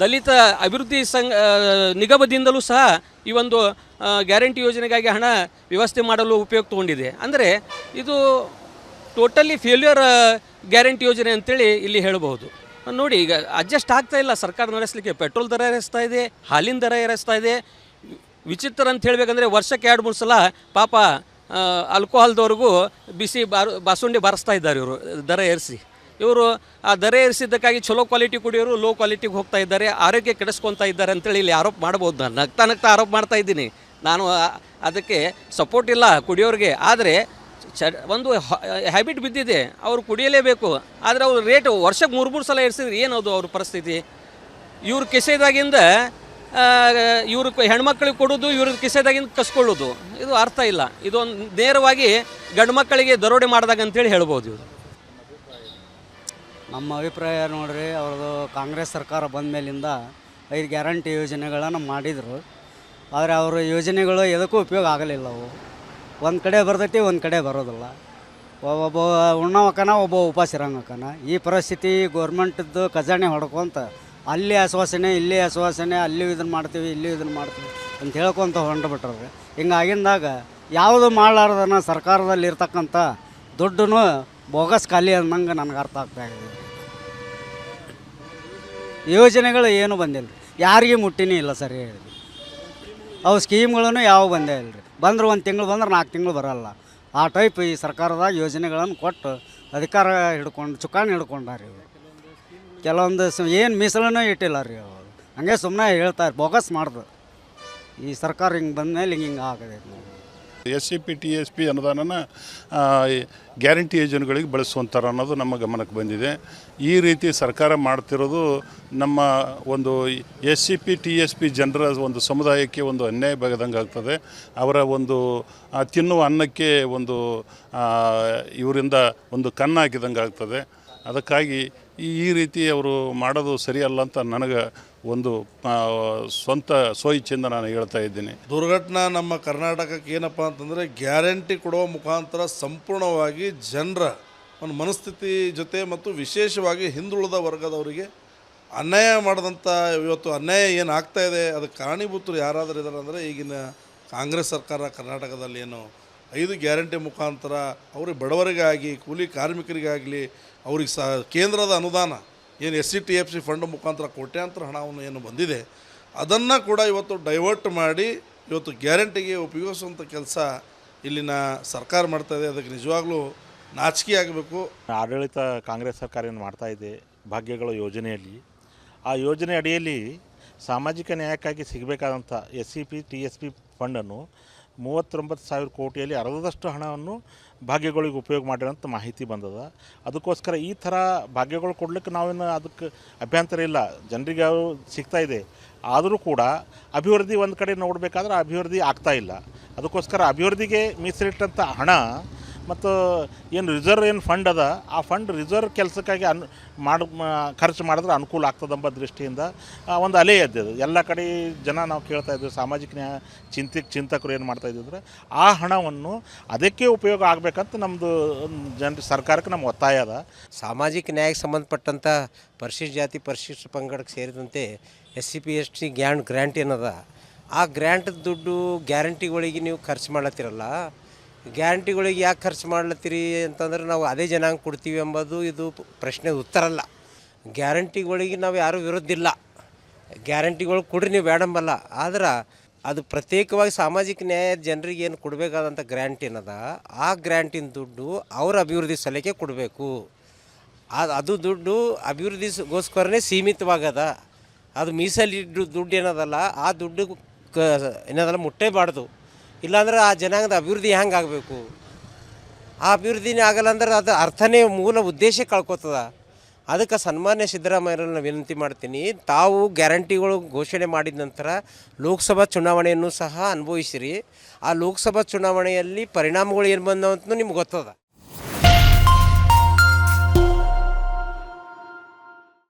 ದಲಿತ ಅಭಿವೃದ್ಧಿ ಸಂಘ ನಿಗಮದಿಂದಲೂ ಸಹ ಈ ಒಂದು ಗ್ಯಾರಂಟಿ ಯೋಜನೆಗಾಗಿ ಹಣ ವ್ಯವಸ್ಥೆ ಮಾಡಲು ಉಪಯೋಗ ತಗೊಂಡಿದೆ. ಅಂದರೆ ಇದು ಟೋಟಲಿ ಫೇಲ್ಯೂರ್ ಗ್ಯಾರಂಟಿ ಯೋಜನೆ ಅಂತೇಳಿ ಇಲ್ಲಿ ಹೇಳಬಹುದು. ನೋಡಿ, ಈಗ ಅಡ್ಜಸ್ಟ್ ಆಗ್ತಾ ಇಲ್ಲ, ಸರ್ಕಾರ ನಡೆಸಲಿಕ್ಕೆ. ಪೆಟ್ರೋಲ್ ದರ ಏರಿಸ್ತಾ ಇದೆ, ಹಾಲಿನ ದರ ಏರಿಸ್ತಾ ಇದೆ. ವಿಚಿತ್ರ ಅಂತ ಹೇಳಬೇಕಂದ್ರೆ ವರ್ಷಕ್ಕೆ ಎರಡು, ಮೂರು ಸಲ ಪಾಪ ಆಲ್ಕೋಹಾಲ್ದವ್ರಿಗೂ ಬಿಸಿ ಬಾರು, ಬಾಸುಂಡಿ ಬಾರಿಸ್ತಾ ಇದ್ದಾರೆ ಇವರು, ದರ ಏರಿಸಿ. ಇವರು ಆ ದರ ಏರಿಸಿದ್ದಕ್ಕಾಗಿ ಚಲೋ ಕ್ವಾಲಿಟಿ ಕುಡಿಯೋರು ಲೋ ಕ್ವಾಲಿಟಿಗೆ ಹೋಗ್ತಾ ಇದ್ದಾರೆ, ಆರೋಗ್ಯ ಕೆಡಿಸ್ಕೊತಾ ಇದ್ದಾರೆ ಅಂತೇಳಿ ಇಲ್ಲಿ ಆರೋಪ ಮಾಡ್ಬೋದು. ನಾನು ನಗ್ತಾ ನಗ್ತಾ ಆರೋಪ ಮಾಡ್ತಾ ಇದ್ದೀನಿ. ನಾನು ಅದಕ್ಕೆ ಸಪೋರ್ಟ್ ಇಲ್ಲ ಕುಡಿಯೋರಿಗೆ. ಆದರೆ ಚ, ಒಂದು ಹ್ಯಾಬಿಟ್ ಬಿದ್ದಿದೆ. ಅವರು ಕುಡಿಯಲೇಬೇಕು. ಆದರೆ ಅವ್ರ ರೇಟ್ ವರ್ಷಕ್ಕೆ ಮೂರು ಮೂರು ಸಲ ಏರಿಸಿದ್ರೆ ಏನದು ಅವ್ರ ಪರಿಸ್ಥಿತಿ? ಇವ್ರ ಕಿಸೆದಾಗಿಂದ ಇವ್ರ ಹೆಣ್ಮಕ್ಳಿಗೆ ಕೊಡೋದು, ಇವ್ರ ಕಿಸೆದಾಗಿಂದ ಕಸ್ಕೊಳ್ಳೋದು. ಇದು ಅರ್ಥ ಇಲ್ಲ. ಇದೊಂದು ನೇರವಾಗಿ ಗಂಡು ಮಕ್ಕಳಿಗೆ ದರೋಡೆ ಮಾಡಿದಾಗ ಅಂತೇಳಿ ಹೇಳ್ಬೋದು ಇವರು. ನಮ್ಮ ಅಭಿಪ್ರಾಯ ನೋಡ್ರಿ, ಅವ್ರದ್ದು ಕಾಂಗ್ರೆಸ್ ಸರ್ಕಾರ ಬಂದ ಮೇಲಿಂದ ಐದು ಗ್ಯಾರಂಟಿ ಯೋಜನೆಗಳನ್ನು ಮಾಡಿದರು. ಆದರೆ ಅವರ ಯೋಜನೆಗಳು ಎದಕ್ಕೂ ಉಪಯೋಗ ಆಗಲಿಲ್ಲ ಅವು. ಒಂದು ಕಡೆ ಬರ್ತೈತಿ, ಒಂದು ಕಡೆ ಬರೋದಿಲ್ಲ. ಒಬ್ಬ ಉಣ್ಣವಕ್ಕನ ಒಬ್ಬ ಉಪವಾಸ ಇರಂಗಕ್ಕನ ಈ ಪರಿಸ್ಥಿತಿ ಗೌರ್ಮೆಂಟದ್ದು ಖಜಾನೆ ಹೊಡ್ಕೊಂತ ಅಲ್ಲಿ ಆಶ್ವಾಸನೆ, ಇಲ್ಲಿ ಆಶ್ವಾಸನೆ ಅಲ್ಲಿ ಇದನ್ನು ಮಾಡ್ತೀವಿ ಇಲ್ಲಿ ಇದನ್ನು ಮಾಡ್ತೀವಿ ಅಂತ ಹೇಳ್ಕೊಂತ ಹಿಂಗೆ ಹಿಂಗಾಗಿಂದಾಗ ಯಾವುದು ಮಾಡಲಾರ್ದನ್ನ ಸರ್ಕಾರದಲ್ಲಿ ಇರ್ತಕ್ಕಂಥ ದುಡ್ಡು ಬೋಗಸ್ ಖಾಲಿ ಅನ್ನಂಗೆ ನನಗೆ ಅರ್ಥ ಆಗ್ತಾ ಇದೆ. ಯೋಜನೆಗಳು ಏನು ಬಂದಿಲ್ಲ ರೀ ಯಾರಿಗೆ ಮುಟ್ಟಿನೇ ಇಲ್ಲ ಸರಿ ಹೇಳಿ ಅವು ಸ್ಕೀಮ್ಗಳನ್ನು ಯಾವ ಬಂದೇ ಇಲ್ಲ ರೀ ಬಂದ್ರೆ ಒಂದು ತಿಂಗಳು ಬಂದ್ರೆ ನಾಲ್ಕು ತಿಂಗಳು ಬರಲ್ಲ. ಆ ಟೈಪ್ ಈ ಸರ್ಕಾರದಾಗ ಯೋಜನೆಗಳನ್ನು ಕೊಟ್ಟು ಅಧಿಕಾರ ಹಿಡ್ಕೊಂಡು ಚುಕ್ಕಾಣಿ ಹಿಡ್ಕೊಂಡಾರ ಇವರು. ಕೆಲವೊಂದು ಏನು ಮೀಸಲನ್ನೂ ಇಟ್ಟಿಲ್ಲ ರೀ ಅವರು. ಹಂಗೆ ಸುಮ್ಮನೆ ಹೇಳ್ತಾರೆ ಬೋಗಸ್ ಮಾಡ್ದು. ಈ ಸರ್ಕಾರ ಹಿಂಗೆ ಬಂದಮೇಲೆ ಹಿಂಗೆ ಹಿಂಗೆ ಆಗದೆ S C P, T S P ಅನುದಾನನ guarantee ಯೋಜನೆಗಳಿಗೆ ಬಳಸುವಂತಾರೆ ಅನ್ನೋದು ನಮ್ಮ ಗಮನಕ್ಕೆ ಬಂದಿದೆ. ಈ ರೀತಿ ಸರ್ಕಾರ ಮಾಡ್ತಿರೋದು ನಮ್ಮ ಒಂದು S C P, T S P ಜನರ ಒಂದು ಸಮುದಾಯಕ್ಕೆ ಒಂದು ಅನ್ಯಾಯ ಬಗೆದಂಗೆ ಆಗ್ತದೆ. ಅವರ ಒಂದು ತಿನ್ನುವ ಅನ್ನಕ್ಕೆ ಒಂದು ಇವರಿಂದ ಒಂದು ಕಣ್ಣು ಹಾಕಿದಂಗೆ ಆಗ್ತದೆ. ಅದಕ್ಕಾಗಿ ಈ ರೀತಿ ಅವರು ಮಾಡೋದು ಸರಿಯಲ್ಲ ಅಂತ ನನಗೆ ಒಂದು ಸ್ವಂತ ಸ್ವಇಚ್ಛೆಯಿಂದ ನಾನು ಹೇಳ್ತಾ ಇದ್ದೀನಿ. ದುರ್ಘಟನಾ ನಮ್ಮ ಕರ್ನಾಟಕಕ್ಕೆ ಏನಪ್ಪ ಅಂತಂದರೆ ಗ್ಯಾರಂಟಿ ಕೊಡುವ ಮುಖಾಂತರ ಸಂಪೂರ್ಣವಾಗಿ ಜನರ ಒಂದು ಮನಸ್ಥಿತಿ ಜೊತೆ ಮತ್ತು ವಿಶೇಷವಾಗಿ ಹಿಂದುಳಿದ ವರ್ಗದವರಿಗೆ ಅನ್ಯಾಯ ಮಾಡಿದಂಥ ಇವತ್ತು ಅನ್ಯಾಯ ಏನು ಇದೆ, ಅದಕ್ಕೆ ಕಾರಣೀಭೂತರು ಯಾರಾದರೂ ಇದ್ದಾರೆ ಅಂದರೆ ಈಗಿನ ಕಾಂಗ್ರೆಸ್ ಸರ್ಕಾರ ಕರ್ನಾಟಕದಲ್ಲಿ ಏನು ಐದು ಗ್ಯಾರಂಟಿ ಮುಖಾಂತರ ಅವ್ರಿಗೆ ಬಡವರಿಗಾಗಿ, ಕೂಲಿ ಕಾರ್ಮಿಕರಿಗಾಗಲಿ ಅವ್ರಿಗೆ ಸಹ ಕೇಂದ್ರದ ಅನುದಾನ, ಏನು S C T F C fund ಮುಖಾಂತರ ಕೋಟ್ಯಾಂತರ ಹಣವನ್ನು ಏನು ಬಂದಿದೆ, ಅದನ್ನು ಕೂಡ ಇವತ್ತು ಡೈವರ್ಟ್ ಮಾಡಿ ಇವತ್ತು ಗ್ಯಾರಂಟಿಗೆ ಉಪಯೋಗಿಸುವಂಥ ಕೆಲಸ ಇಲ್ಲಿನ ಸರ್ಕಾರ ಮಾಡ್ತಾಯಿದೆ ಅದಕ್ಕೆ ನಿಜವಾಗ್ಲೂ ನಾಚಿಕೆ ಆಗಬೇಕು. ಆಡಳಿತ ಕಾಂಗ್ರೆಸ್ ಸರ್ಕಾರ ಏನು ಮಾಡ್ತಾ ಇದೆ, ಭಾಗ್ಯಗಳ ಯೋಜನೆಯಲ್ಲಿ, ಆ ಯೋಜನೆ ಅಡಿಯಲ್ಲಿ ಸಾಮಾಜಿಕ ನ್ಯಾಯಕ್ಕಾಗಿ ಸಿಗಬೇಕಾದಂಥ S C P, T S P ಫಂಡನ್ನು ಮೂವತ್ತೊಂಬತ್ತು ಸಾವಿರ ಕೋಟಿಯಲ್ಲಿ ಅರ್ಧದಷ್ಟು ಹಣವನ್ನು ಭಾಗ್ಯಗಳಿಗೆ ಉಪಯೋಗ ಮಾಡಿರೋಂಥ ಮಾಹಿತಿ ಬಂದದ. ಅದಕ್ಕೋಸ್ಕರ ಈ ಥರ ಭಾಗ್ಯಗಳು ಕೊಡ್ಲಿಕ್ಕೆ ನಾವೇನು ಅದಕ್ಕೆ ಅಭ್ಯಂತರ ಇಲ್ಲ. ಜನರಿಗೆ ಅವು ಸಿಗ್ತಾ ಇದೆ. ಆದರೂ ಕೂಡ ಅಭಿವೃದ್ಧಿ ಒಂದು ಕಡೆ ನೋಡಬೇಕಾದ್ರೆ ಅಭಿವೃದ್ಧಿ ಆಗ್ತಾ ಇಲ್ಲ. ಅದಕ್ಕೋಸ್ಕರ ಅಭಿವೃದ್ಧಿಗೆ ಮೀಸಲಿಟ್ಟಂಥ ಹಣ ಮತ್ತು ಏನು ರಿಸರ್ವ್ ಏನು ಫಂಡ್ ಅದ, ಆ ಫಂಡ್ ರಿಸರ್ವ್ ಕೆಲಸಕ್ಕಾಗಿ ಅನ್, ಮಾಡಿ ಖರ್ಚು ಮಾಡಿದ್ರೆ ಅನುಕೂಲ ಆಗ್ತದಂಬ ದೃಷ್ಟಿಯಿಂದ ಒಂದು ಅಲೆ ಎದ್ದದು ಎಲ್ಲ ಕಡೆ ಜನ ನಾವು ಕೇಳ್ತಾ ಇದ್ವಿ, ಸಾಮಾಜಿಕ ನ್ಯಾಯ ಚಿಂತಿ ಚಿಂತಕರು ಏನು ಮಾಡ್ತಾ ಇದ್ದಿದ್ರೆ ಆ ಹಣವನ್ನು ಅದಕ್ಕೆ ಉಪಯೋಗ ಆಗಬೇಕಂತ ನಮ್ಮದು ಜನ ಸರ್ಕಾರಕ್ಕೆ ನಮ್ಮ ಒತ್ತಾಯ ಅದ. ಸಾಮಾಜಿಕ ನ್ಯಾಯಕ್ಕೆ ಸಂಬಂಧಪಟ್ಟಂಥ ಪರಿಶಿಷ್ಟ ಜಾತಿ, ಪರಿಶಿಷ್ಟ ಪಂಗಡಕ್ಕೆ ಸೇರಿದಂತೆ S C P S T ಗ್ಯಾಂಡ್ grant ಏನದ, ಆ ಗ್ರ್ಯಾಂಟ್ ದುಡ್ಡು ಗ್ಯಾರಂಟಿಗಳಿಗೆ ನೀವು ಖರ್ಚು ಮಾಡ್ಲತ್ತಿರಲ್ಲ ಗ್ಯಾರಂಟಿಗಳಿಗೆ ಯಾಕೆ ಖರ್ಚು ಮಾಡ್ಲತ್ತೀರಿ ಅಂತಂದ್ರೆ ನಾವು ಅದೇ ಜನಾಂಗ ಕೊಡ್ತೀವಿ ಎಂಬುದು ಇದು ಪ್ರಶ್ನೆ ಉತ್ತರ ಅಲ್ಲ. ಗ್ಯಾರಂಟಿಗಳಿಗೆ ನಾವು ಯಾರೂ ವಿರುದ್ಧ ಇಲ್ಲ. ಗ್ಯಾರಂಟಿಗಳು ಕೊಡ್ರಿ ನೀವು ಬೇಡಂಬಲ್ಲ ಆದ್ರೆ ಅದು ಪ್ರತ್ಯೇಕವಾಗಿ ಸಾಮಾಜಿಕ ನ್ಯಾಯ ಜನರಿಗೆ ಏನು ಕೊಡಬೇಕಾದಂಥ ಗ್ರ್ಯಾಂಟ್ ಏನದ? ಆ ಗ್ರ್ಯಾಂಟಿನ ದುಡ್ಡು ಅವ್ರ ಅಭಿವೃದ್ಧಿ ಸಲಹೆ ಕೊಡಬೇಕು. ಅದು ಅದು ದುಡ್ಡು ಅಭಿವೃದ್ಧಿಗೋಸ್ಕರನೇ ಸೀಮಿತವಾಗದ. ಅದು ಮೀಸಲಿಟ್ಟು ದುಡ್ಡು ಏನದಲ್ಲ, ಆ ದುಡ್ಡು ಕ ಏನದಲ್ಲ, ಮುಟ್ಟೇಬಾರ್ದು. ಇಲ್ಲಾಂದ್ರೆ ಆ ಜನಾಂಗದ ಅಭಿವೃದ್ಧಿ ಹೆಂಗೆ ಆಗಬೇಕು? ಆ ಅಭಿವೃದ್ಧಿನೇ ಆಗಲ್ಲ ಅಂದ್ರೆ ಅದು ಅರ್ಥನೇ ಮೂಲ ಉದ್ದೇಶ ಕಳ್ಕೊತದ. ಅದಕ್ಕೆ ಸನ್ಮಾನ್ಯ ಸಿದ್ದರಾಮಯ್ಯರನ್ನು ವಿನಂತಿ ಮಾಡ್ತೀನಿ. ತಾವು ಗ್ಯಾರಂಟಿಗಳು ಘೋಷಣೆ ಮಾಡಿದ ನಂತರ ಲೋಕಸಭಾ ಚುನಾವಣೆಯನ್ನು ಸಹ ಅನುಭವಿಸಿರಿ. ಆ ಲೋಕಸಭಾ ಚುನಾವಣೆಯಲ್ಲಿ ಪರಿಣಾಮಗಳು ಏನು ಬಂದವಂತೂ ನಿಮ್ಗೆ ಗೊತ್ತದ.